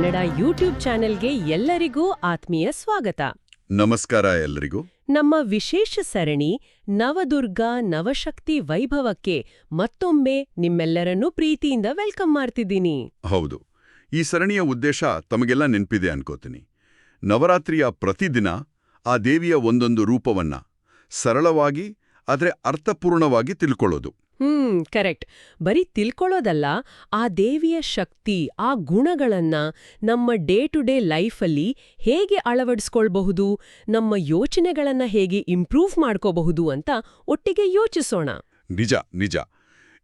Kannada YouTube ಚಾನೆಲ್ಗೆ ಎಲ್ಲರಿಗೂ ಆತ್ಮೀಯ ಸ್ವಾಗತ. ನಮಸ್ಕಾರ ಎಲ್ಲರಿಗೂ. ನಮ್ಮ ವಿಶೇಷ ಸರಣಿ ನವದುರ್ಗ ನವಶಕ್ತಿ ವೈಭವಕ್ಕೆ ಮತ್ತೊಮ್ಮೆ ನಿಮ್ಮೆಲ್ಲರನ್ನೂ ಪ್ರೀತಿಯಿಂದ ವೆಲ್ಕಮ್ ಮಾಡ್ತಿದ್ದೀನಿ. ಹೌದು. ಈ ಸರಣಿಯ ಉದ್ದೇಶ ತಮಗೆಲ್ಲ ನೆನಪಿದೆ ಅನ್ಕೋತೀನಿ. ನವರಾತ್ರಿಯ ಪ್ರತಿದಿನ ಆ ದೇವಿಯ ಒಂದೊಂದು ರೂಪವನ್ನ ಸರಳವಾಗಿ ಆದರೆ ಅರ್ಥಪೂರ್ಣವಾಗಿ ತಿಳ್ಕೊಳ್ಳೋದು. Hmm, correct. ಬರೀ ತಿಳ್ಕೊಳ್ಳೋದಲ್ಲ, ಆ ದೇವಿಯ ಶಕ್ತಿ, ಆ ಗುಣಗಳನ್ನ ನಮ್ಮ ಡೇ ಟು ಡೇ ಲೈಫಲ್ಲಿ ಹೇಗೆ ಅಳವಡಿಸ್ಕೊಳ್ಬಹುದು, ನಮ್ಮ ಯೋಚನೆಗಳನ್ನ ಹೇಗೆ ಇಂಪ್ರೂವ್ ಮಾಡ್ಕೋಬಹುದು ಅಂತ ಒಟ್ಟಿಗೆ ಯೋಚಿಸೋಣ. ನಿಜ ನಿಜ.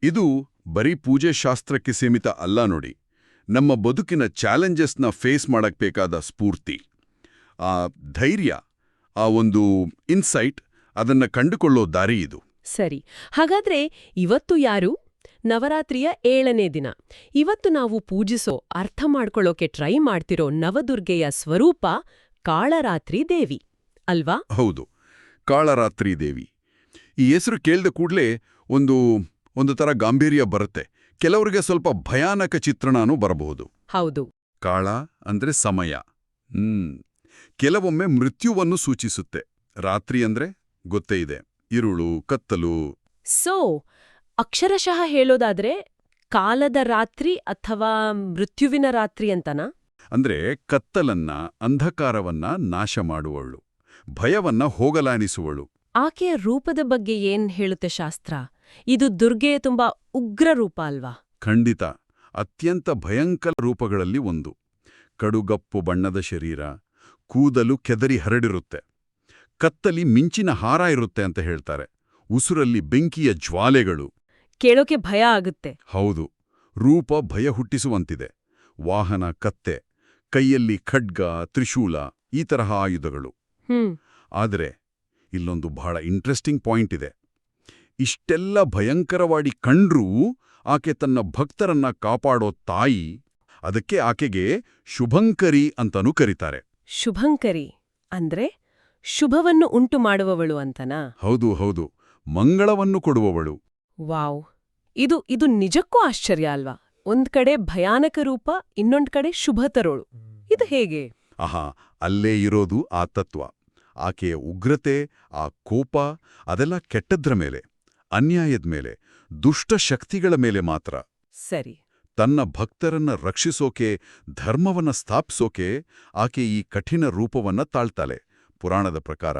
ಇದು ಬರೀ ಪೂಜೆ ಶಾಸ್ತ್ರಕ್ಕೆ ಸೀಮಿತ ಅಲ್ಲ ನೋಡಿ. ನಮ್ಮ ಬದುಕಿನ ಚಾಲೆಂಜಸ್ನ ಫೇಸ್ ಮಾಡಕ್ ಬೇಕಾದ ಸ್ಫೂರ್ತಿ. ಆ ಧೈರ್ಯ, ಆ ಒಂದು ಇನ್ಸೈಟ್, ಅದನ್ನ ಕಂಡುಕೊಳ್ಳೋ ದಾರಿ ಇದು. ಸರಿ ಹಾಗಾದ್ರೆ ಇವತ್ತು ಯಾರು? ನವರಾತ್ರಿಯ ಏಳನೇ ದಿನ. ಇವತ್ತು ನಾವು ಪೂಜಿಸೋ ಅರ್ಥ ಮಾಡ್ಕೊಳ್ಳೋಕೆ ಟ್ರೈ ಮಾಡ್ತಿರೋ ನವದುರ್ಗೆಯ ಸ್ವರೂಪ ಕಾಳರಾತ್ರಿ ದೇವಿ ಅಲ್ವಾ? ಹೌದು ಕಾಳರಾತ್ರಿ ದೇವಿ. ಈ ಹೆಸರು ಕೇಳಿದ ಕೂಡಲೇ ಒಂದು ಒಂದು ತರ ಗಾಂಭೀರ್ಯ ಬರುತ್ತೆ. ಕೆಲವರಿಗೆ ಸ್ವಲ್ಪ ಭಯಾನಕ ಚಿತ್ರಣನೂ ಬರಬಹುದು. ಹೌದು. ಕಾಳ ಅಂದ್ರೆ ಸಮಯ. ಹ್ಮ್. ಕೆಲವೊಮ್ಮೆ ಮೃತ್ಯುವನ್ನು ಸೂಚಿಸುತ್ತೆ. ರಾತ್ರಿ ಅಂದ್ರೆ ಗೊತ್ತೇ ಇದೆ. ಇರುಳು ಕತ್ತಲು. ಸೊ ಅಕ್ಷರಶಃ ಹೇಳೋದಾದ್ರೆ ಕಾಲದ ರಾತ್ರಿ ಅಥವಾ ಮೃತ್ಯುವಿನ ರಾತ್ರಿ ಅಂತನಾ? ಅಂದ್ರೆ ಕತ್ತಲನ್ನ ಅಂಧಕಾರವನ್ನ ನಾಶ ಮಾಡುವಳು ಭಯವನ್ನ ಹೋಗಲಾಣಿಸುವಳು ಆಕೆಯ ರೂಪದ ಬಗ್ಗೆ ಏನ್ ಹೇಳುತ್ತೆ ಶಾಸ್ತ್ರ? ಇದು ದುರ್ಗೆಯ ತುಂಬಾ ಉಗ್ರ ರೂಪ ಅಲ್ವಾ? ಖಂಡಿತ. ಅತ್ಯಂತ ಭಯಂಕರ ರೂಪಗಳಲ್ಲಿ ಒಂದು. ಕಡುಗಪ್ಪು ಬಣ್ಣದ ಶರೀರ ಕೂದಲು ಕೆದರಿ ಹರಡಿರುತ್ತೆ. ಕತ್ತಲಿ ಮಿಂಚಿನ ಹಾರ ಇರುತ್ತೆ ಅಂತ ಹೇಳ್ತಾರೆ. ಉಸುರಲ್ಲಿ ಬೆಂಕಿಯ ಜ್ವಾಲೆಗಳು. ಕೇಳೋಕೆ ಭಯ ಆಗುತ್ತೆ. ಹೌದು ರೂಪ ಭಯ ಹುಟ್ಟಿಸುವಂತಿದೆ. ವಾಹನ ಕತ್ತೆ ಕೈಯಲ್ಲಿ ಖಡ್ಗ ತ್ರಿಶೂಲ ಈ ತರಹ ಆಯುಧಗಳು. ಆದರೆ ಇಲ್ಲೊಂದು ಬಹಳ ಇಂಟ್ರೆಸ್ಟಿಂಗ್ ಪಾಯಿಂಟ್ ಇದೆ. ಇಷ್ಟೆಲ್ಲ ಭಯಂಕರವಾಡಿ ಕಂಡ್ರೂ ಆಕೆ ತನ್ನ ಭಕ್ತರನ್ನ ಕಾಪಾಡೋ ತಾಯಿ ಅದಕ್ಕೆ ಆಕೆಗೆ ಶುಭಂಕರಿ ಅಂತನೂ ಕರೀತಾರೆ. ಶುಭಂಕರಿ ಅಂದ್ರೆ ಶುಭವನ್ನು ಉಂಟು ಮಾಡುವವಳು ಅಂತನಾ? ಹೌದು ಹೌದು. ಮಂಗಳವನ್ನು ಕೊಡುವವಳು. ವಾವ್. ಇದು ಇದು ನಿಜಕ್ಕೂ ಆಶ್ಚರ್ಯ ಅಲ್ವಾ? ಒಂದ್ ಕಡೆ ಭಯಾನಕ ರೂಪ ಇನ್ನೊಂದ್ ಕಡೆ ಶುಭ ತರೋಳು. ಇದು ಹೇಗೆ? ಆಹಾ ಅಲ್ಲೇ ಇರೋದು ಆ ತತ್ವ. ಆಕೆಯ ಉಗ್ರತೆ ಆ ಕೋಪ ಅದೆಲ್ಲ ಕೆಟ್ಟದ್ರ ಮೇಲೆ ಅನ್ಯಾಯದ ಮೇಲೆ ದುಷ್ಟ ಶಕ್ತಿಗಳ ಮೇಲೆ ಮಾತ್ರ. ಸರಿ. ತನ್ನ ಭಕ್ತರನ್ನ ರಕ್ಷಿಸೋಕೆ ಧರ್ಮವನ್ನ ಸ್ಥಾಪಿಸೋಕೆ ಆಕೆ ಈ ಕಠಿಣ ರೂಪವನ್ನ ತಾಳ್ತಾಳೆ. ಪುರಾಣದ ಪ್ರಕಾರ.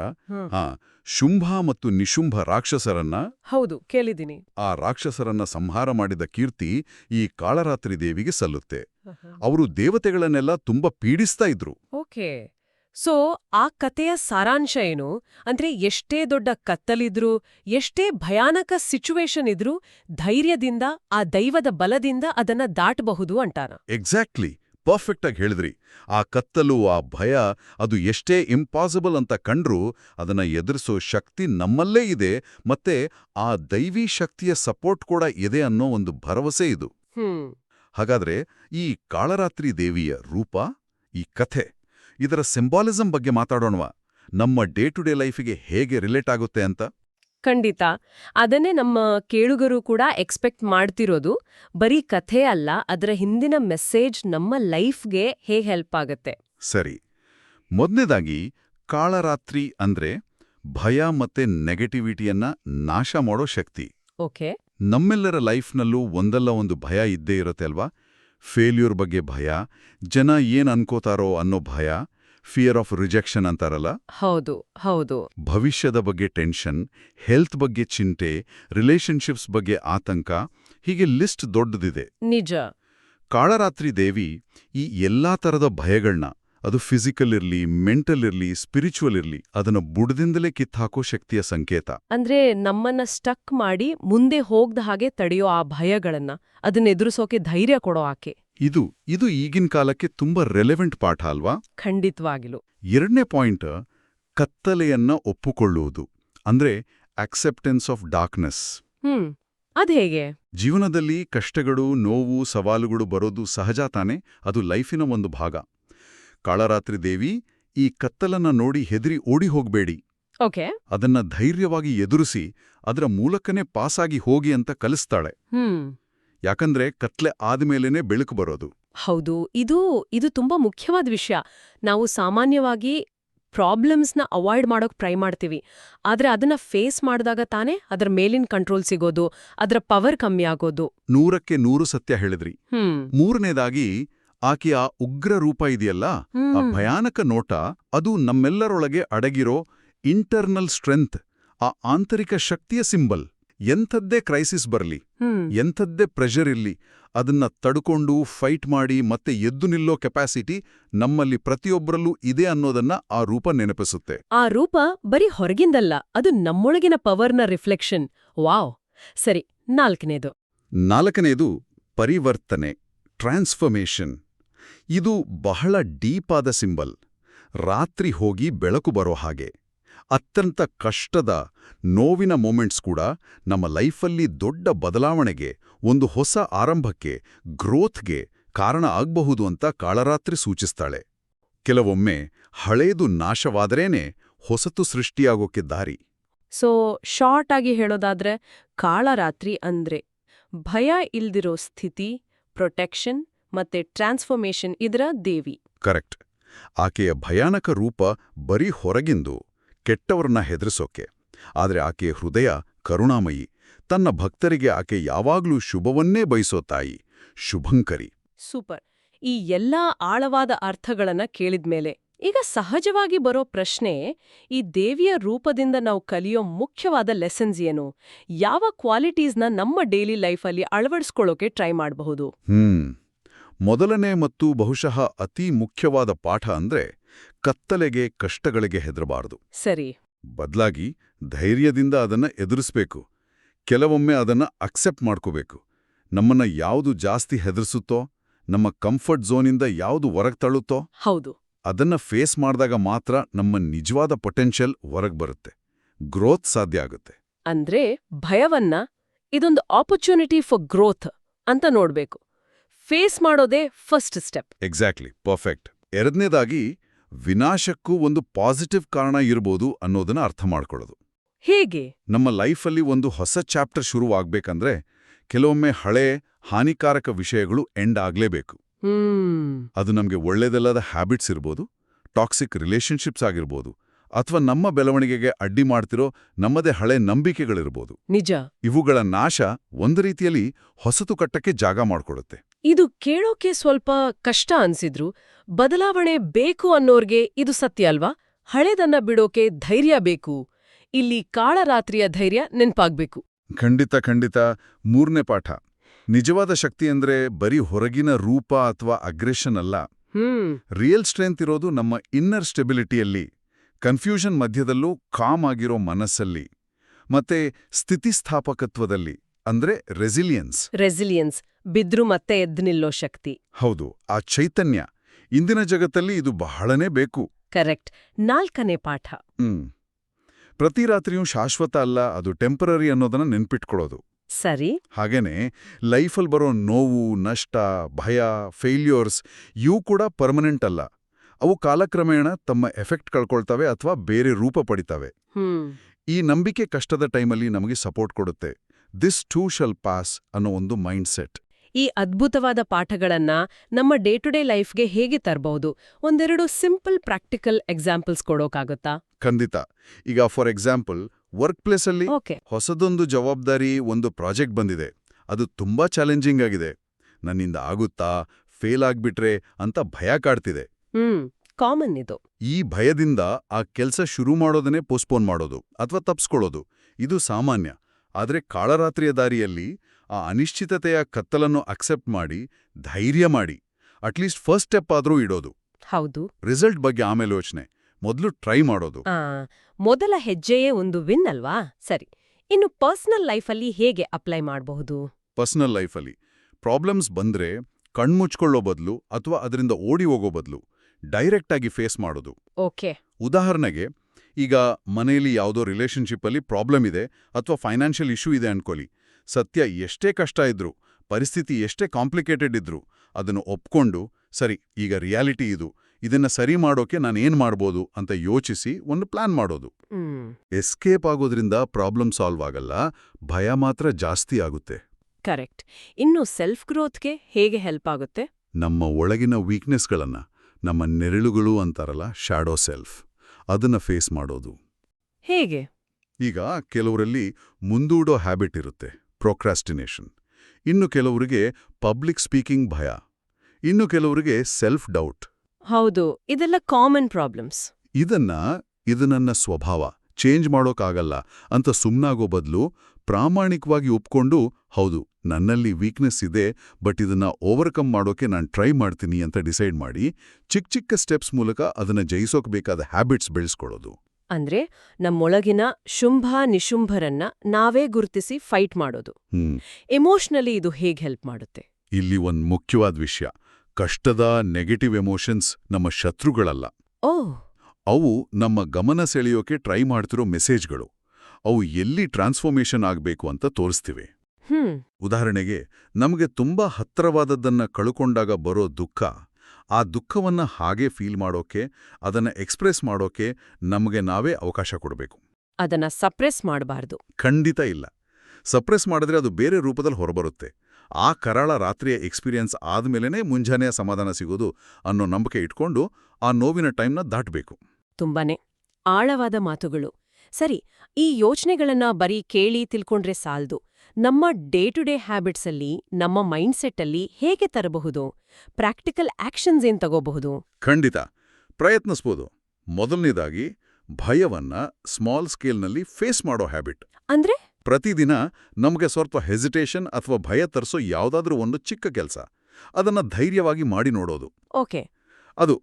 ಹಾ ಶುಂಭ ಮತ್ತು ನಿಶುಂಭ ರಾಕ್ಷಸರನ್ನ ಹೌದು ಕೇಳಿದ್ದೀನಿ. ಆ ರಾಕ್ಷಸರನ್ನ ಸಂಹಾರ ಮಾಡಿದ ಕೀರ್ತಿ ಈ ಕಾಳರಾತ್ರಿ ದೇವಿಗೆ ಸಲ್ಲುತ್ತೆ. ಅವರು ದೇವತೆಗಳನ್ನೆಲ್ಲ ತುಂಬಾ ಪೀಡಿಸ್ತಾ ಇದ್ರು. ಓಕೆ. ಸೊ ಆ ಕತೆಯ ಸಾರಾಂಶ ಏನು? ಅಂದ್ರೆ ಎಷ್ಟೇ ದೊಡ್ಡ ಕತ್ತಲಿದ್ರು ಎಷ್ಟೇ ಭಯಾನಕ ಸಿಚುವೇಶನ್ ಇದ್ರೂ ಧೈರ್ಯದಿಂದ ಆ ದೈವದ ಬಲದಿಂದ ಅದನ್ನ ದಾಟಬಹುದು ಅಂಟಾನ ಎಕ್ಸಾಕ್ಟ್ಲಿ ಪರ್ಫೆಕ್ಟ್ ಆಗಿ ಹೇಳಿದ್ರಿ. ಆ ಕತ್ತಲು ಆ ಭಯ ಅದು ಎಷ್ಟೇ ಇಂಪಾಸಿಬಲ್ ಅಂತ ಕಂಡ್ರೂ ಅದನ್ನ ಎದುರಿಸೋ ಶಕ್ತಿ ನಮ್ಮಲ್ಲೇ ಇದೆ ಮತ್ತೆ ಆ ದೈವಿ ಶಕ್ತಿಯ ಸಪೋರ್ಟ್ ಕೂಡ ಇದೆ ಅನ್ನೋ ಒಂದು ಭರವಸೆ ಇದು. ಹಾಗಾದ್ರೆ ಈ ಕಾಳರಾತ್ರಿ ದೇವಿಯ ರೂಪ ಈ ಕಥೆ ಇದರ ಸಿಂಬಾಲಿಸಂ ಬಗ್ಗೆ ಮಾತಾಡೋಣವಾ? ನಮ್ಮ ಡೇ ಟು ಡೇ ಲೈಫಿಗೆ ಹೇಗೆ ರಿಲೇಟ್ ಆಗುತ್ತೆ ಅಂತ? ಖಂಡಿತ. ಅದನ್ನೇ ನಮ್ಮ ಕೇಳುಗರು ಕೂಡ ಎಕ್ಸ್ಪೆಕ್ಟ್ ಮಾಡ್ತಿರೋದು. ಬರೀ ಕಥೆ ಅಲ್ಲ ಅದರ ಹಿಂದಿನ ಮೆಸೇಜ್ ನಮ್ಮ ಲೈಫ್ಗೆ ಹೇಗೆ ಹೆಲ್ಪ್ ಆಗುತ್ತೆ. ಸರಿ. ಮೊದಲನೇದಾಗಿ ಕಾಳರಾತ್ರಿ ಅಂದ್ರೆ ಭಯ ಮತ್ತೆ ನೆಗೆಟಿವಿಟಿಯನ್ನ ನಾಶ ಮಾಡೋ ಶಕ್ತಿ. ಓಕೆ. ನಮ್ಮೆಲ್ಲರ ಲೈಫ್ನಲ್ಲೂ ಒಂದಲ್ಲ ಒಂದು ಭಯ ಇದ್ದೇ ಇರುತ್ತೆ ಅಲ್ವಾ? ಫೇಲ್ಯೂರ್ ಬಗ್ಗೆ ಭಯ ಜನ ಏನ್ ಅನ್ಕೋತಾರೋ ಅನ್ನೋ ಭಯ ಫಿಯರ್ ಆಫ್ ರಿಜೆಕ್ಷನ್ ಅಂತಾರಲ್ಲ? ಹೌದು ಹೌದು. ಭವಿಷ್ಯದ ಬಗ್ಗೆ ಟೆನ್ಷನ್ ಹೆಲ್ತ್ ಬಗ್ಗೆ ಚಿಂತೆ ರಿಲೇಶನ್ಶಿಪ್ಸ್ ಬಗ್ಗೆ ಆತಂಕ ಹೀಗೆ ಲಿಸ್ಟ್ ದೊಡ್ಡದಿದೆ. ನಿಜ. ಕಾಳರಾತ್ರಿ ದೇವಿ ಈ ಎಲ್ಲಾ ತರದ ಭಯಗಳನ್ನ ಅದು ಫಿಸಿಕಲ್ ಇರ್ಲಿ ಮೆಂಟಲ್ ಇರ್ಲಿ ಸ್ಪಿರಿಚುವಲ್ ಇರ್ಲಿ ಅದನ್ನ ಬುಡದಿಂದಲೇ ಕಿತ್ತಾಕೋ ಶಕ್ತಿಯ ಸಂಕೇತ. ಅಂದ್ರೆ ನಮ್ಮನ್ನ ಸ್ಟಕ್ ಮಾಡಿ ಮುಂದೆ ಹೋಗ್ದ ಹಾಗೆ ತಡೆಯೋ ಆ ಭಯಗಳನ್ನ ಅದನ್ನ ಎದುರಿಸೋಕೆ ಧೈರ್ಯ ಕೊಡೋ ಆಕೆ. ಇದು ಇದು ಈಗಿನ ಕಾಲಕ್ಕೆ ತುಂಬಾ ರೆಲೆವೆಂಟ್ ಪಾಠ ಅಲ್ವಾ? ಖಂಡಿತವಾಗಿಲು. ಎರಡನೇ ಪಾಯಿಂಟ್ ಕತ್ತಲೆಯನ್ನ ಒಪ್ಪಿಕೊಳ್ಳುವುದು ಅಂದ್ರೆ ಅಕ್ಸೆಪ್ಟೆನ್ಸ್ ಆಫ್ ಡಾರ್ಕ್ನೆಸ್ ಹ್ಮ್ ಅದ್ಹೇಗೆ ಜೀವನದಲ್ಲಿ ಕಷ್ಟಗಳು ನೋವು ಸವಾಲುಗಳು ಬರೋದು ಸಹಜ ತಾನೆ? ಅದು ಲೈಫಿನ ಒಂದು ಭಾಗ. ಕಾಳರಾತ್ರಿ ದೇವಿ ಈ ಕತ್ತಲನ್ನ ನೋಡಿ ಹೆದರಿ ಓಡಿ ಹೋಗ್ಬೇಡಿ. ಓಕೆ. ಅದನ್ನ ಧೈರ್ಯವಾಗಿ ಎದುರಿಸಿ ಅದರ ಮೂಲಕನೇ ಪಾಸಾಗಿ ಹೋಗಿ ಅಂತ ಕಲಿಸ್ತಾಳೆ. ಹ್ಮ್. ಯಾಕಂದ್ರೆ ಕತ್ಲೆ ಆದ್ಮೇಲೆನೆ ಬೆಳಕು ಬರೋದು. ಹೌದು ಇದು ಇದು ತುಂಬಾ ಮುಖ್ಯವಾದ ವಿಷಯ. ನಾವು ಸಾಮಾನ್ಯವಾಗಿ ಪ್ರಾಬ್ಲಮ್ಸ್ನ ಅವಾಯ್ಡ್ ಮಾಡೋಕ್ ಟ್ರೈ ಮಾಡ್ತೀವಿ. ಆದ್ರೆ ಅದನ್ನ ಫೇಸ್ ಮಾಡಿದಾಗ ತಾನೇ ಅದರ ಮೇಲಿನ ಕಂಟ್ರೋಲ್ ಸಿಗೋದು ಅದರ ಪವರ್ ಕಮ್ಮಿ ಆಗೋದು. ನೂರಕ್ಕೆ ನೂರು ಸತ್ಯ ಹೇಳಿದ್ರಿ. ಮೂರನೇದಾಗಿ ಆಕೆಯ ಉಗ್ರ ರೂಪ ಇದೆಯಲ್ಲ ಆ ಭಯಾನಕ ನೋಟ ಅದು ನಮ್ಮೆಲ್ಲರೊಳಗೆ ಅಡಗಿರೋ ಇಂಟರ್ನಲ್ ಸ್ಟ್ರೆಂತ್ ಆ ಆಂತರಿಕ ಶಕ್ತಿಯ ಸಿಂಬಲ್ ಎಂಥದ್ದೇ ಕ್ರೈಸಿಸ್ ಬರಲಿ ಎಂಥದ್ದೇ ಪ್ರೆಷರ್ ಇರಲಿ ಅದನ್ನ ತಡ್ಕೊಂಡು ಫೈಟ್ ಮಾಡಿ ಮತ್ತೆ ಎದ್ದು ನಿಲ್ಲೋ ಕೆಪಾಸಿಟಿ ನಮ್ಮಲ್ಲಿ ಪ್ರತಿಯೊಬ್ಬರಲ್ಲೂ ಇದೆ ಅನ್ನೋದನ್ನ ಆ ರೂಪ ನೆನಪಿಸುತ್ತೆ. ಆ ರೂಪ ಬರೀ ಹೊರಗಿಂದಲ್ಲ ಅದು ನಮ್ಮೊಳಗಿನ ಪವರ್ನ ರಿಫ್ಲೆಕ್ಷನ್ ವಾವ್! ಸರಿ ನಾಲ್ಕನೇದು. ನಾಲ್ಕನೇದು ಪರಿವರ್ತನೆ ಟ್ರಾನ್ಸ್ಫರ್ಮೇಷನ್ ಇದು ಬಹಳ ಡೀಪಾದ ಸಿಂಬಲ್ ರಾತ್ರಿ ಹೋಗಿ ಬೆಳಕು ಬರೋ ಹಾಗೆ. ಅತ್ಯಂತ ಕಷ್ಟದ ನೋವಿನ ಮೊಮೆಂಟ್ಸ್ ಕೂಡ ನಮ್ಮ ಲೈಫಲ್ಲಿ ದೊಡ್ಡ ಬದಲಾವಣೆಗೆ ಒಂದು ಹೊಸ ಆರಂಭಕ್ಕೆ ಗ್ರೋತ್ಗೆ ಕಾರಣ ಆಗಬಹುದು ಅಂತ ಕಾಳರಾತ್ರಿ ಸೂಚಿಸ್ತಾಳೆ. ಕೆಲವೊಮ್ಮೆ ಹಳೇದು ನಾಶವಾದರೇನೆ ಹೊಸತು ಸೃಷ್ಟಿಯಾಗೋಕೆ ದಾರಿ. ಸೊ ಶಾರ್ಟ್ ಆಗಿ ಹೇಳೋದಾದ್ರೆ ಕಾಳರಾತ್ರಿ ಅಂದ್ರೆ ಭಯ ಇಲ್ದಿರೋ ಸ್ಥಿತಿ ಪ್ರೊಟೆಕ್ಷನ್ ಮತ್ತೆ ಟ್ರಾನ್ಸ್ಫರ್ಮೇಷನ್ ಇದರ ದೇವಿ. ಕರೆಕ್ಟ್ ಆಕೆಯ ಭಯಾನಕ ರೂಪ ಬರೀ ಹೊರಗಿಂದು ಕೆಟ್ಟವರನ್ನ ಹೆದರಿಸೋಕೆ. ಆದರೆ ಆಕೆಯ ಹೃದಯ ಕರುಣಾಮಯಿ. ತನ್ನ ಭಕ್ತರಿಗೆ ಆಕೆ ಯಾವಾಗಲೂ ಶುಭವನ್ನೇ ಬಯಸೋ ತಾಯಿ ಶುಭಂಕರಿ. ಸೂಪರ್. ಈ ಎಲ್ಲಾ ಆಳವಾದ ಅರ್ಥಗಳನ್ನ ಕೇಳಿದ್ಮೇಲೆ ಈಗ ಸಹಜವಾಗಿ ಬರೋ ಪ್ರಶ್ನೆ ಈ ದೇವಿಯ ರೂಪದಿಂದ ನಾವು ಕಲಿಯೋ ಮುಖ್ಯವಾದ ಲೆಸನ್ಸ್ ಏನು? ಯಾವ ಕ್ವಾಲಿಟೀಸ್ನ ನಮ್ಮ ಡೈಲಿ ಲೈಫಲ್ಲಿ ಅಳವಡಿಸ್ಕೊಳ್ಳೋಕೆ ಟ್ರೈ ಮಾಡಬಹುದು? ಹ್ಮ್. ಮೊದಲನೇ ಮತ್ತು ಬಹುಶಃ ಅತಿ ಮುಖ್ಯವಾದ ಪಾಠ ಅಂದ್ರೆ ಕತ್ತಲೆಗೆ ಕಷ್ಟಗಳಿಗೆ ಹೆದರಬಾರದು. ಸರಿ. ಬದಲಾಗಿ ಧೈರ್ಯದಿಂದ ಅದನ್ನ ಎದುರಿಸಬೇಕು. ಕೆಲವೊಮ್ಮೆ ಅದನ್ನ ಅಕ್ಸೆಪ್ಟ್ ಮಾಡ್ಕೋಬೇಕು. ನಮ್ಮನ್ನ ಯಾವುದು ಜಾಸ್ತಿ ಹೆದರಿಸುತ್ತೋ ನಮ್ಮ ಕಂಫರ್ಟ್ ಝೋನಿಂದ ಯಾವುದು ಹೊರಗ್ ತಳ್ಳುತ್ತೋ ಹೌದು. ಅದನ್ನ ಫೇಸ್ ಮಾಡಿದಾಗ ಮಾತ್ರ ನಮ್ಮ ನಿಜವಾದ ಪೊಟೆನ್ಷಿಯಲ್ ಹೊರಗ್ ಬರುತ್ತೆ. ಗ್ರೋತ್ ಸಾಧ್ಯ ಆಗುತ್ತೆ. ಅಂದ್ರೆ ಭಯವನ್ನ ಇದೊಂದು ಆಪರ್ಚುನಿಟಿ ಫಾರ್ ಗ್ರೋತ್ ಅಂತ ನೋಡ್ಬೇಕು. ಫೇಸ್ ಮಾಡೋದೇ ಫಸ್ಟ್ ಸ್ಟೆಪ್. Exactly perfect. ಎರಡನೇದಾಗಿ ವಿನಾಶಕ್ಕೂ ಒಂದು ಪಾಸಿಟಿವ್ ಕಾರಣ ಇರ್ಬೋದು ಅನ್ನೋದನ್ನ ಅರ್ಥ ಮಾಡ್ಕೊಳ್ಳೋದು. ಹೇಗೆ? ನಮ್ಮ ಲೈಫಲ್ಲಿ ಒಂದು ಹೊಸ ಚಾಪ್ಟರ್ ಶುರುವಾಗಬೇಕಂದ್ರೆ ಕೆಲವೊಮ್ಮೆ ಹಳೆ ಹಾನಿಕಾರಕ ವಿಷಯಗಳು ಎಂಡ್ ಆಗ್ಲೇಬೇಕು. ಅದು ನಮಗೆ ಒಳ್ಳೆಯದಲ್ಲದ ಹ್ಯಾಬಿಟ್ಸ್ ಇರ್ಬೋದು ಟಾಕ್ಸಿಕ್ ರಿಲೇಷನ್ಶಿಪ್ಸ್ ಆಗಿರ್ಬೋದು ಅಥವಾ ನಮ್ಮ ಬೆಳವಣಿಗೆಗೆ ಅಡ್ಡಿ ಮಾಡ್ತಿರೋ ನಮ್ಮದೇ ಹಳೆ ನಂಬಿಕೆಗಳಿರ್ಬೋದು. ನಿಜ. ಇವುಗಳ ನಾಶ ಒಂದು ರೀತಿಯಲ್ಲಿ ಹೊಸತು ಕಟ್ಟಕ್ಕೆ ಜಾಗ ಮಾಡ್ಕೊಡುತ್ತೆ. ಇದು ಕೇಳೋಕೆ ಸ್ವಲ್ಪ ಕಷ್ಟ ಅನ್ಸಿದ್ರು. ಬದಲಾವಣೆ ಬೇಕು ಅನ್ನೋರ್ಗೆ ಇದು ಸತ್ಯ ಅಲ್ವಾ? ಹಳೆದನ್ನ ಬಿಡೋಕೆ ಧೈರ್ಯ ಬೇಕು. ಇಲ್ಲಿ ಕಾಳರಾತ್ರಿಯ ಧೈರ್ಯ ನೆನ್ಪಾಗ್ಬೇಕು. ಖಂಡಿತ ಖಂಡಿತ. ಮೂರನೇ ಪಾಠ. ನಿಜವಾದ ಶಕ್ತಿ ಅಂದ್ರೆ ಬರೀ ಹೊರಗಿನ ರೂಪ ಅಥವಾ ಅಗ್ರೆಷನ್ ಅಲ್ಲ. ಹ್ಮ್. ರಿಯಲ್ ಸ್ಟ್ರೆಂತ್ ಇರೋದು ನಮ್ಮ ಇನ್ನರ್ ಸ್ಟೆಬಿಲಿಟಿಯಲ್ಲಿ. ಕನ್ಫ್ಯೂಷನ್ ಮಧ್ಯದಲ್ಲೂ ಕಾಮ್ ಆಗಿರೋ ಮನಸ್ಸಲ್ಲಿ. ಮತ್ತೆ ಸ್ಥಿತಿಸ್ಥಾಪಕತ್ವದಲ್ಲಿ. ಅಂದ್ರೆ ರೆಸಿಲಿಯನ್ಸ್. ರೆಸಿಲಿಯನ್ಸ್. ಬಿದ್ರು ಮತ್ತೆ ಎದ್ದು ನಿಲ್ಲೋ ಶಕ್ತಿ. ಹೌದು ಆ ಚೈತನ್ಯ ಇಂದಿನ ಜಗತ್ತಲ್ಲಿ ಇದು ಬಹಳನೇ ಬೇಕು. ಕರೆಕ್ಟ್. ನಾಲ್ಕನೇ ಪಾಠ. ಹ್ಮ್. ಪ್ರತಿ ರಾತ್ರಿಯೂ ಶಾಶ್ವತ ಅಲ್ಲ ಅದು ಟೆಂಪರರಿ ಅನ್ನೋದನ್ನ ನೆನ್ಪಿಟ್ಕೊಳ್ಳೋದು ಸರಿ. ಹಾಗೇನೆ ಲೈಫಲ್ಲಿ ಬರೋ ನೋವು ನಷ್ಟ ಭಯ ಫೇಲ್ಯೂರ್ಸ್ ಇವು ಕೂಡ ಪರ್ಮನೆಂಟ್ ಅಲ್ಲ. ಅವು ಕಾಲಕ್ರಮೇಣ ತಮ್ಮ ಎಫೆಕ್ಟ್ ಕಳ್ಕೊಳ್ತವೆ ಅಥವಾ ಬೇರೆ ರೂಪ ಪಡಿತವೆ. ಈ ನಂಬಿಕೆ ಕಷ್ಟದ ಟೈಮಲ್ಲಿ ನಮಗೆ ಸಪೋರ್ಟ್ ಕೊಡುತ್ತೆ. ದಿಸ್ ಟೂ ಶಲ್ ಪಾಸ್ ಅನ್ನೋ ಒಂದು ಮೈಂಡ್ ಸೆಟ್ ಈ ಅದ್ಭುತವಾದ ಪಾಠಗಳನ್ನ ನಮ್ಮ ಡೇ ಟು ಡೇ ಲೈಫ್ಗೆ ಹೇಗೆ ತರಬಹುದು? ಒಂದೆರಡು ಸಿಂಪಲ್ ಪ್ರಾಕ್ಟಿಕಲ್ ಎಕ್ಸಾಂಪಲ್ಸ್ ಕೊಡೋಕ್ಕಾಗುತ್ತಾ ಖಂಡಿತ. ಈಗ ಫಾರ್ ಎಕ್ಸಾಂಪಲ್ ವರ್ಕ್ ಪ್ಲೇಸಲ್ಲಿ ಹೊಸದೊಂದು ಜವಾಬ್ದಾರಿ ಒಂದು ಪ್ರಾಜೆಕ್ಟ್ ಬಂದಿದೆ. ಅದು ತುಂಬಾ ಚಾಲೆಂಜಿಂಗ್ ಆಗಿದೆ. ನನ್ನಿಂದ ಆಗುತ್ತಾ ಫೇಲ್ ಆಗ್ಬಿಟ್ರೆ ಅಂತ ಭಯ ಕಾಡ್ತಿದೆ. ಕಾಮನ್ ಇದು. ಈ ಭಯದಿಂದ ಆ ಕೆಲಸ ಶುರು ಮಾಡೋದನ್ನೇ ಪೋಸ್ಟ್ಪೋನ್ ಮಾಡೋದು ಅಥವಾ ತಪ್ಸ್ಕೊಳ್ಳೋದು. ಇದು ಸಾಮಾನ್ಯ. ಆದರೆ ಕಾಳರಾತ್ರಿಯ ದಾರಿಯಲ್ಲಿ ಆ ಅನಿಶ್ಚಿತತೆಯ ಕತ್ತಲನ್ನು ಅಕ್ಸೆಪ್ಟ್ ಮಾಡಿ ಧೈರ್ಯ ಮಾಡಿ ಅಟ್ಲೀಸ್ಟ್ ಫಸ್ಟ್ ಸ್ಟೆಪ್ ಆದ್ರೂ ಇಡೋದು. ಹೌದು. ರಿಸಲ್ಟ್ ಬಗ್ಗೆ ಆಮೇಲೆ ಯೋಚನೆ. ಮೊದಲು ಟ್ರೈ ಮಾಡೋದು. ಮೊದಲ ಹೆಜ್ಜೆಯೇ ಒಂದು ವಿನ್ ಅಲ್ವಾ? ಸರಿ. ಇನ್ನು ಪರ್ಸನಲ್ ಲೈಫಲ್ಲಿ ಹೇಗೆ ಅಪ್ಲೈ ಮಾಡಬಹುದು? ಪರ್ಸನಲ್ ಲೈಫಲ್ಲಿ ಪ್ರಾಬ್ಲಮ್ಸ್ ಬಂದ್ರೆ ಕಣ್ಮುಚ್ಕೊಳ್ಳೋ ಬದಲು ಅಥವಾ ಅದರಿಂದ ಓಡಿ ಹೋಗೋ ಬದಲು ಡೈರೆಕ್ಟ್ ಆಗಿ ಫೇಸ್ ಮಾಡೋದು. ಓಕೆ. ಉದಾಹರಣೆಗೆ ಈಗ ಮನೆಯಲ್ಲಿ ಯಾವುದೋ ರಿಲೇಷನ್ಶಿಪ್ಪಲ್ಲಿ ಪ್ರಾಬ್ಲಮ್ ಇದೆ ಅಥವಾ ಫೈನಾನ್ಷಿಯಲ್ ಇಶ್ಯೂ ಇದೆ ಅನ್ಕೊಳ್ಳಿ ಸತ್ಯ ಎಷ್ಟೇ ಕಷ್ಟ ಇದ್ರೂ ಪರಿಸ್ಥಿತಿ ಎಷ್ಟೇ ಕಾಂಪ್ಲಿಕೇಟೆಡ್ ಇದ್ರೂ ಅದನ್ನು ಒಪ್ಕೊಂಡು ಸರಿ ಈಗ ರಿಯಾಲಿಟಿ ಇದು ಇದನ್ನ ಸರಿ ಮಾಡೋಕೆ ನಾನೇನ್ ಮಾಡ್ಬೋದು ಅಂತ ಯೋಚಿಸಿ ಒಂದು ಪ್ಲಾನ್ ಮಾಡೋದು. ಎಸ್ಕೇಪ್ ಆಗೋದ್ರಿಂದ ಪ್ರಾಬ್ಲಮ್ ಸಾಲ್ವ್ ಆಗಲ್ಲ ಭಯ ಮಾತ್ರ ಜಾಸ್ತಿ ಆಗುತ್ತೆ. ಕರೆಕ್ಟ್. ಇನ್ನು ಸೆಲ್ಫ್ ಗ್ರೋತ್ಗೆ ಹೇಗೆ ಹೆಲ್ಪ್ ಆಗುತ್ತೆ? ನಮ್ಮ ಒಳಗಿನ ವೀಕ್ನೆಸ್ಗಳನ್ನ ನಮ್ಮ ನೆರಳುಗಳು ಅಂತಾರಲ್ಲ ಶ್ಯಾಡೋ ಸೆಲ್ಫ್ ಅದನ್ನ ಫೇಸ್ ಮಾಡೋದು. ಹೇಗೆ? ಈಗ ಕೆಲವರಲ್ಲಿ ಮುಂದೂಡೋ ಹ್ಯಾಬಿಟ್ ಇರುತ್ತೆ. ಪ್ರೊಕ್ರಾಸ್ಟಿನೇಷನ್ ಇನ್ನು ಕೆಲವರಿಗೆ ಪಬ್ಲಿಕ್ ಸ್ಪೀಕಿಂಗ್ ಭಯ. ಇನ್ನು ಕೆಲವರಿಗೆ ಸೆಲ್ಫ್ ಡೌಟ್ ಹೌದು ಇದೆಲ್ಲ ಕಾಮನ್ ಪ್ರಾಬ್ಲಮ್ಸ್ ಇದನ್ನ ಇದು ನನ್ನ ಸ್ವಭಾವ. ಚೇಂಜ್ ಮಾಡೋಕ್ಕಾಗಲ್ಲ. ಅಂತ ಸುಮ್ನಾಗೋ ಬದಲು ಪ್ರಾಮಾಣಿಕವಾಗಿ ಒಪ್ಕೊಂಡು ಹೌದು ನನ್ನಲ್ಲಿ ವೀಕ್ನೆಸ್ ಇದೆ ಬಟ್ ಇದನ್ನ ಓವರ್ಕಮ್ ಮಾಡೋಕೆ ನಾನು ಟ್ರೈ ಮಾಡ್ತೀನಿ ಅಂತ ಡಿಸೈಡ್ ಮಾಡಿ ಚಿಕ್ಕ ಚಿಕ್ಕ ಸ್ಟೆಪ್ಸ್ ಮೂಲಕ ಅದನ್ನು ಜಯಿಸೋಕೆ ಬೇಕಾದ ಹ್ಯಾಬಿಟ್ಸ್ ಬೆಳೆಸ್ಕೊಳ್ಳೋದು. ಅಂದ್ರೆ ನಮ್ಮೊಳಗಿನ ಶುಂಭ ನಿಶುಂಭರನ್ನ ನಾವೇ ಗುರುತಿಸಿ ಫೈಟ್ ಮಾಡೋದು. ಎಮೋಷನಲಿ ಇದು ಹೇಗೆ ಹೆಲ್ಪ್ ಮಾಡುತ್ತೆ? ಇಲ್ಲಿ ಒಂದ್ ಮುಖ್ಯವಾದ ವಿಷಯ. ಕಷ್ಟದ ನೆಗೆಟಿವ್ ಎಮೋಷನ್ಸ್ ನಮ್ಮ ಶತ್ರುಗಳಲ್ಲ. ಓ. ಅವು ನಮ್ಮ ಗಮನ ಸೆಳೆಯೋಕೆ ಟ್ರೈ ಮಾಡ್ತಿರೋ ಮೆಸೇಜ್ಗಳು ಅವು ಎಲ್ಲಿ ಟ್ರಾನ್ಸ್ಫಾರ್ಮೇಷನ್ ಆಗಬೇಕು ಅಂತ ತೋರಿಸ್ತಿವೆ. ಹ್ಮ್. ಉದಾಹರಣೆಗೆ ನಮಗೆ ತುಂಬಾ ಹತ್ರವಾದದ್ದನ್ನ ಕಳುಕೊಂಡಾಗ ಬರೋ ದುಃಖ ಆ ದುಃಖವನ್ನ ಹಾಗೆ ಫೀಲ್ ಮಾಡೋಕೆ ಅದನ್ನ ಎಕ್ಸ್ಪ್ರೆಸ್ ಮಾಡೋಕೆ ನಮಗೆ ನಾವೇ ಅವಕಾಶ ಕೊಡಬೇಕು. ಅದನ್ನ ಸಪ್ರೆಸ್ ಮಾಡಬಾರ್ದು. ಖಂಡಿತ ಇಲ್ಲ. ಸಪ್ರೆಸ್ ಮಾಡಿದ್ರೆ ಅದು ಬೇರೆ ರೂಪದಲ್ಲಿ ಹೊರಬರುತ್ತೆ. ಆ ಕರಾಳ ರಾತ್ರಿಯ ಎಕ್ಸ್ಪೀರಿಯನ್ಸ್ ಆದ್ಮೇಲೆನೇ ಮುಂಜಾನೆಯ ಸಮಾಧಾನ ಸಿಗೋದು ಅನ್ನೋ ನಂಬಿಕೆ ಇಟ್ಕೊಂಡು ಆ ನೋವಿನ ಟೈಮ್ನ ದಾಟಬೇಕು. ತುಂಬಾನೇ ಆಳವಾದ ಮಾತುಗಳು. ಸರಿ ಈ ಯೋಚನೆಗಳನ್ನ ಬರೀ ಕೇಳಿ ತಿಳ್ಕೊಂಡ್ರೆ ಸಾಲ್ದು. ನಮ್ಮ ಡೇ ಟು ಡೇ ಹ್ಯಾಬಿಟ್ಸಲ್ಲಿ ನಮ್ಮ ಮೈಂಡ್ಸೆಟ್ಟಲ್ಲಿ ಹೇಗೆ ತರಬಹುದು? ಪ್ರಾಕ್ಟಿಕಲ್ ಆಕ್ಷನ್ಸ್ ಏನ್ ತಗೋಬಹುದು? ಖಂಡಿತ. ಪ್ರಯತ್ನಿಸ್ಬೋದು. ಮೊದಲನೇದಾಗಿ ಭಯವನ್ನ ಸ್ಮಾಲ್ ಸ್ಕೇಲ್ನಲ್ಲಿ ಫೇಸ್ ಮಾಡೋ ಹ್ಯಾಬಿಟ್. ಅಂದ್ರೆ? ಪ್ರತಿದಿನ ನಮಗೆ ಸ್ವಲ್ಪ ಹೆಸಿಟೇಷನ್ ಅಥವಾ ಭಯ ತರಿಸೋ ಯಾವುದಾದ್ರೂ ಒಂದು ಚಿಕ್ಕ ಕೆಲಸ. ಅದನ್ನ ಧೈರ್ಯವಾಗಿ ಮಾಡಿ ನೋಡೋದು. ಓಕೆ. ಅದು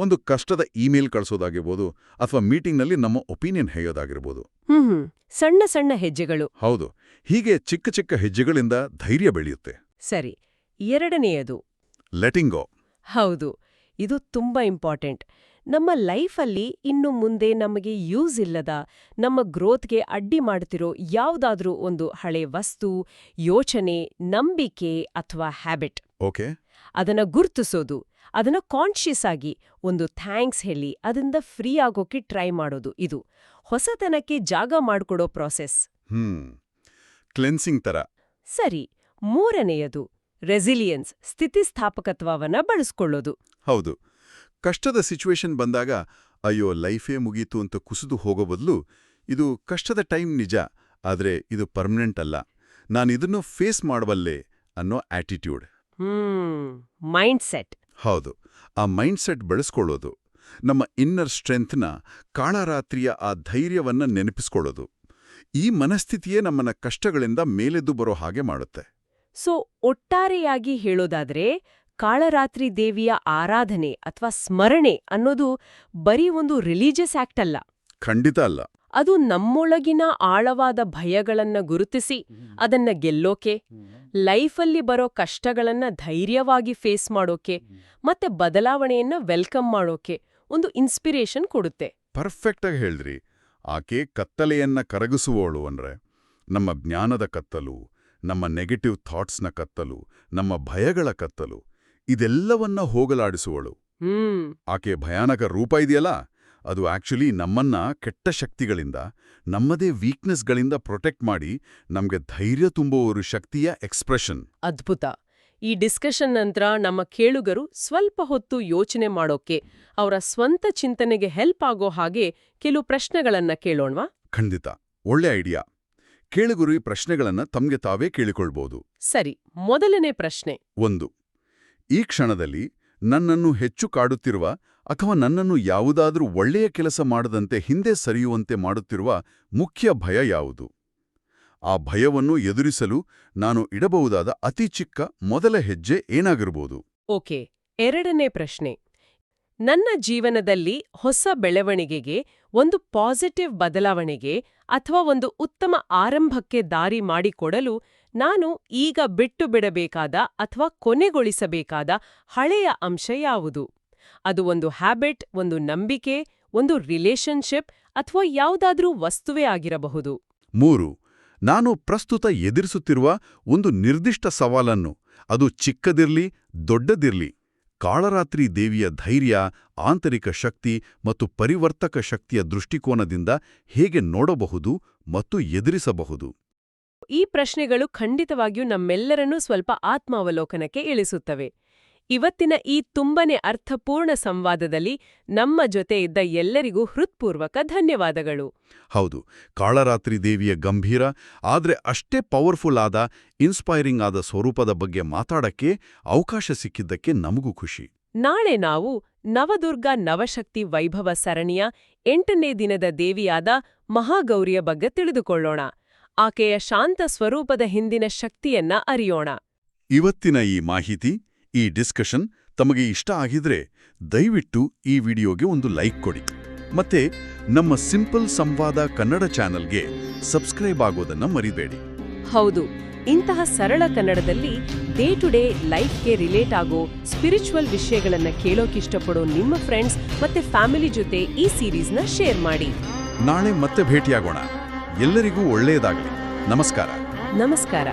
ಒಂದು ಕಷ್ಟದ ಇಮೇಲ್ ಕಳಿಸೋದಾಗಿರ್ಬೋದು ಅಥವಾ ಮೀಟಿಂಗ್ನಲ್ಲಿ ನಮ್ಮ ಒಪಿನಿಯನ್ ಹೇಯೋದಾಗಿರ್ಬೋದು ಹ್ಮ್ ಹ್ಮ್. ಸಣ್ಣ ಸಣ್ಣ ಹೆಜ್ಜೆಗಳು. ಹೌದು. ಹೀಗೆ ಚಿಕ್ಕ ಚಿಕ್ಕ ಹೆಜ್ಜೆಗಳಿಂದ ಧೈರ್ಯ ಬೆಳೆಯುತ್ತೆ. ಸರಿ. ಎರಡನೆಯದು. ಲೆಟಿಂಗ್ ಹೌದು. ಇದು ತುಂಬಾ ಇಂಪಾರ್ಟೆಂಟ್. ನಮ್ಮ ಲೈಫಲ್ಲಿ ಇನ್ನು ಮುಂದೆ ನಮಗೆ ಯೂಸ್ ಇಲ್ಲದ ನಮ್ಮ ಗ್ರೋತ್ಗೆ ಅಡ್ಡಿ ಮಾಡ್ತಿರೋ ಯಾವುದಾದ್ರೂ ಒಂದು ಹಳೆ ವಸ್ತು ಯೋಚನೆ ನಂಬಿಕೆ ಅಥವಾ ಹ್ಯಾಬಿಟ್. ಓಕೆ. ಅದನ್ನ ಗುರ್ತಿಸೋದು. ಅದನ್ನ ಕಾನ್ಷಿಯಸ್ ಆಗಿ ಒಂದು ಥ್ಯಾಂಕ್ಸ್ ಹೇಳಿ ಅದರಿಂದ ಫ್ರೀ ಆಗೋಕೆ ಟ್ರೈ ಮಾಡೋದು ಇದು. ಹೊಸತನಕ್ಕೆ ಜಾಗ ಮಾಡಿಕೊಡೋ ಪ್ರಾಸೆಸ್ ಹ್ಮ್. ಕ್ಲೆನ್ಸಿಂಗ್ ತರ. ಸರಿ ಮೂರನೆಯದು ರೆಸಿಲಿಯನ್ಸ್ ಸ್ಥಿತಿಸ್ಥಾಪಕತ್ವವನ್ನ ಬಳಸ್ಕೊಳ್ಳೋದು. ಹೌದು. ಕಷ್ಟದ ಸಿಚುವೇಶನ್ ಬಂದಾಗ ಅಯ್ಯೋ ಲೈಫೇ ಮುಗೀತು ಅಂತ ಕುಸಿದು ಹೋಗೋ ಬದಲು ಇದು ಕಷ್ಟದ ಟೈಮ್ ನಿಜ ಆದರೆ ಇದು ಪರ್ಮನೆಂಟ್ ಅಲ್ಲ. ನಾನು ಇದನ್ನು ಫೇಸ್ ಮಾಡಬಲ್ಲೆ ಅನ್ನೋ ಆಟಿಟ್ಯೂಡ್ ಹ್ಮ್ ಮೈಂಡ್ ಸೆಟ್ ಹೌದು ಆ ಮೈಂಡ್ಸೆಟ್ ಬೆಳೆಸ್ಕೊಳ್ಳೋದು ನಮ್ಮ ಇನ್ನರ್ ಸ್ಟ್ರೆಂತ್ನ ಕಾಳರಾತ್ರಿಯ ಆ ಧೈರ್ಯವನ್ನ ನೆನಪಿಸ್ಕೊಳ್ಳೋದು ಈ ಮನಸ್ಥಿತಿಯೇ ನಮ್ಮನ್ನ ಕಷ್ಟಗಳಿಂದ ಮೇಲೆದ್ದು ಬರೋ ಹಾಗೆ ಮಾಡುತ್ತೆ. ಸೊ ಒಟ್ಟಾರೆಯಾಗಿ ಹೇಳೋದಾದ್ರೆ ಕಾಳರಾತ್ರಿ ದೇವಿಯ ಆರಾಧನೆ ಅಥವಾ ಸ್ಮರಣೆ ಅನ್ನೋದು ಬರೀ ಒಂದು ರಿಲಿಜಿಯಸ್ ಆಕ್ಟ್ ಅಲ್ಲ. ಖಂಡಿತ ಅಲ್ಲ. ಅದು ನಮ್ಮೊಳಗಿನ ಆಳವಾದ ಭಯಗಳನ್ನ ಗುರುತಿಸಿ ಅದನ್ನ ಗೆಲ್ಲೋಕೆ ಲೈಫಲ್ಲಿ ಬರೋ ಕಷ್ಟಗಳನ್ನ ಧೈರ್ಯವಾಗಿ ಫೇಸ್ ಮಾಡೋಕೆ ಮತ್ತೆ ಬದಲಾವಣೆಯನ್ನ ವೆಲ್ಕಮ್ ಮಾಡೋಕೆ ಒಂದು ಇನ್ಸ್ಪಿರೇಷನ್ ಕೊಡುತ್ತೆ. ಪರ್ಫೆಕ್ಟ್ ಆಗಿ ಹೇಳಿದ್ರಿ. ಆಕೆ ಕತ್ತಲೆಯನ್ನ ಕರಗಿಸುವವಳು ಅಂದ್ರೆ ನಮ್ಮ ಜ್ಞಾನದ ಕತ್ತಲು ನಮ್ಮ ನೆಗೆಟಿವ್ ಥಾಟ್ಸ್ನ ಕತ್ತಲು ನಮ್ಮ ಭಯಗಳ ಕತ್ತಲು ಇದೆಲ್ಲವನ್ನ ಹೋಗಲಾಡಿಸುವಳು. ಹ್ಮ್. ಆಕೆ ಭಯಾನಕ ರೂಪ ಇದೆಯಲ್ಲ? ಅದು ಆಕ್ಚುಲಿ ನಮ್ಮನ್ನ ಕೆಟ್ಟ ಶಕ್ತಿಗಳಿಂದ ನಮ್ಮದೇ ವೀಕ್ನೆಸ್ಗಳಿಂದ ಪ್ರೊಟೆಕ್ಟ್ ಮಾಡಿ ನಮ್ಗೆ ಧೈರ್ಯ ತುಂಬುವವರು ಶಕ್ತಿಯ ಎಕ್ಸ್ಪ್ರೆಷನ್ ಅದ್ಭುತ. ಈ ಡಿಸ್ಕಷನ್ ನಂತರ ನಮ್ಮ ಕೇಳುಗರು ಸ್ವಲ್ಪ ಹೊತ್ತು ಯೋಚನೆ ಮಾಡೋಕೆ ಅವರ ಸ್ವಂತ ಚಿಂತನೆಗೆ ಹೆಲ್ಪ್ ಆಗೋ ಹಾಗೆ ಕೆಲವು ಪ್ರಶ್ನೆಗಳನ್ನ ಕೇಳೋಣವಾ? ಖಂಡಿತ. ಒಳ್ಳೆ ಐಡಿಯಾ ಕೇಳುಗರು ಈ ಪ್ರಶ್ನೆಗಳನ್ನ ತಮ್ಗೆ ತಾವೇ ಕೇಳಿಕೊಳ್ಬಹುದು ಸರಿ ಮೊದಲನೇ ಪ್ರಶ್ನೆ. ಒಂದು. ಈ ಕ್ಷಣದಲ್ಲಿ ನನ್ನನ್ನು ಹೆಚ್ಚು ಕಾಡುತ್ತಿರುವ ಅಥವಾ ನನ್ನನ್ನು ಯಾವುದಾದರೂ ಒಳ್ಳೆಯ ಕೆಲಸ ಮಾಡದಂತೆ ಹಿಂದೆ ಸರಿಯುವಂತೆ ಮಾಡುತ್ತಿರುವ ಮುಖ್ಯ ಭಯ ಯಾವುದು? ಆ ಭಯವನ್ನು ಎದುರಿಸಲು ನಾನು ಇಡಬಹುದಾದ ಅತಿ ಚಿಕ್ಕ ಮೊದಲ ಹೆಜ್ಜೆ ಏನಾಗಿರಬಹುದು ಓಕೆ, ಎರಡನೇ ಪ್ರಶ್ನೆ. ನನ್ನ ಜೀವನದಲ್ಲಿ ಹೊಸ ಬೆಳವಣಿಗೆಗೆ, ಒಂದು ಪಾಸಿಟಿವ್ ಬದಲಾವಣೆಗೆ ಅಥವಾ ಒಂದು ಉತ್ತಮ ಆರಂಭಕ್ಕೆ ದಾರಿ ಮಾಡಿಕೊಡಲು ನಾನು ಈಗ ಬಿಟ್ಟು ಬಿಡಬೇಕಾದ ಅಥವಾ ಕೊನೆಗೊಳಿಸಬೇಕಾದ ಹಳೆಯ ಅಂಶ ಯಾವುದು? ಅದು ಒಂದು ಹ್ಯಾಬಿಟ್ ಒಂದು ನಂಬಿಕೆ ಒಂದು ರಿಲೇಶನ್ಶಿಪ್ ಅಥವಾ ಯಾವುದಾದ್ರೂ ವಸ್ತುವೇ ಆಗಿರಬಹುದು. ಮೂರು ನಾನು ಪ್ರಸ್ತುತ ಎದುರಿಸುತ್ತಿರುವ ಒಂದು ನಿರ್ದಿಷ್ಟ ಸವಾಲನ್ನು ಅದು ಚಿಕ್ಕದಿರ್ಲಿ ದೊಡ್ಡದಿರ್ಲಿ ಕಾಳರಾತ್ರಿ ದೇವಿಯ ಧೈರ್ಯ ಆಂತರಿಕ ಶಕ್ತಿ ಮತ್ತು ಪರಿವರ್ತಕ ಶಕ್ತಿಯ ದೃಷ್ಟಿಕೋನದಿಂದ ಹೇಗೆ ನೋಡಬಹುದು ಮತ್ತು ಎದುರಿಸಬಹುದು? ಈ ಪ್ರಶ್ನೆಗಳು ಖಂಡಿತವಾಗಿಯೂ ನಮ್ಮೆಲ್ಲರನ್ನೂ ಸ್ವಲ್ಪ ಆತ್ಮಾವಲೋಕನಕ್ಕೆ ಇಳಿಸುತ್ತವೆ. ಇವತ್ತಿನ ಈ ತುಂಬನೆ ಅರ್ಥಪೂರ್ಣ ಸಂವಾದದಲ್ಲಿ ನಮ್ಮ ಜೊತೆ ಇದ್ದ ಎಲ್ಲರಿಗೂ ಹೃತ್ಪೂರ್ವಕ ಧನ್ಯವಾದಗಳು. ಹೌದು ಕಾಳರಾತ್ರಿ ದೇವಿಯ ಗಂಭೀರ ಆದರೆ ಅಷ್ಟೇ ಪವರ್ಫುಲ್ ಆದ ಇನ್ಸ್ಪೈರಿಂಗ್ ಆದ ಸ್ವರೂಪದ ಬಗ್ಗೆ ಮಾತಾಡಕ್ಕೆ ಅವಕಾಶ ಸಿಕ್ಕಿದ್ದಕ್ಕೆ ನಮಗೂ ಖುಷಿ. ನಾಳೆ ನಾವು ನವದುರ್ಗ ನವಶಕ್ತಿ ವೈಭವ ಸರಣಿಯ ಎಂಟನೇ ದಿನದ ದೇವಿಯಾದ ಮಹಾಗೌರಿಯ ಬಗ್ಗೆ ತಿಳಿದುಕೊಳ್ಳೋಣ. ಆಕೆಯ ಶಾಂತ ಸ್ವರೂಪದ ಹಿಂದಿನ ಶಕ್ತಿಯನ್ನ ಅರಿಯೋಣ. ಇವತ್ತಿನ ಈ ಮಾಹಿತಿ ಈ ಡಿಸ್ಕಷನ್ ತಮಗೆ ಇಷ್ಟ ಆಗಿದ್ರೆ ದಯವಿಟ್ಟು ಈ ವಿಡಿಯೋಗೆ ಒಂದು ಲೈಕ್ ಕೊಡಿ. ಮತ್ತೆ ನಮ್ಮ ಸಿಂಪಲ್ ಸಂವಾದ ಕನ್ನಡ ಚಾನೆಲ್ಗೆ ಸಬ್ಸ್ಕ್ರೈಬ್ ಆಗೋದನ್ನ ಮರಿಬೇಡಿ. ಹೌದು ಇಂತಹ ಸರಳ ಕನ್ನಡದಲ್ಲಿ ಡೇ ಟು ಡೇ ಲೈಫ್ಗೆ ರಿಲೇಟ್ ಆಗೋ ಸ್ಪಿರಿಚುವಲ್ ವಿಷಯಗಳನ್ನ ಕೇಳೋಕಿಷ್ಟಪಡೋ ನಿಮ್ಮ ಫ್ರೆಂಡ್ಸ್ ಮತ್ತೆ ಫ್ಯಾಮಿಲಿ ಜೊತೆ ಈ ಸೀರೀಸ್ನ ಶೇರ್ ಮಾಡಿ. ನಾಳೆ ಮತ್ತೆ ಭೇಟಿಯಾಗೋಣ. ಎಲ್ಲರಿಗೂ ಒಳ್ಳೆಯದಾಗಲಿ. ನಮಸ್ಕಾರ. ನಮಸ್ಕಾರ.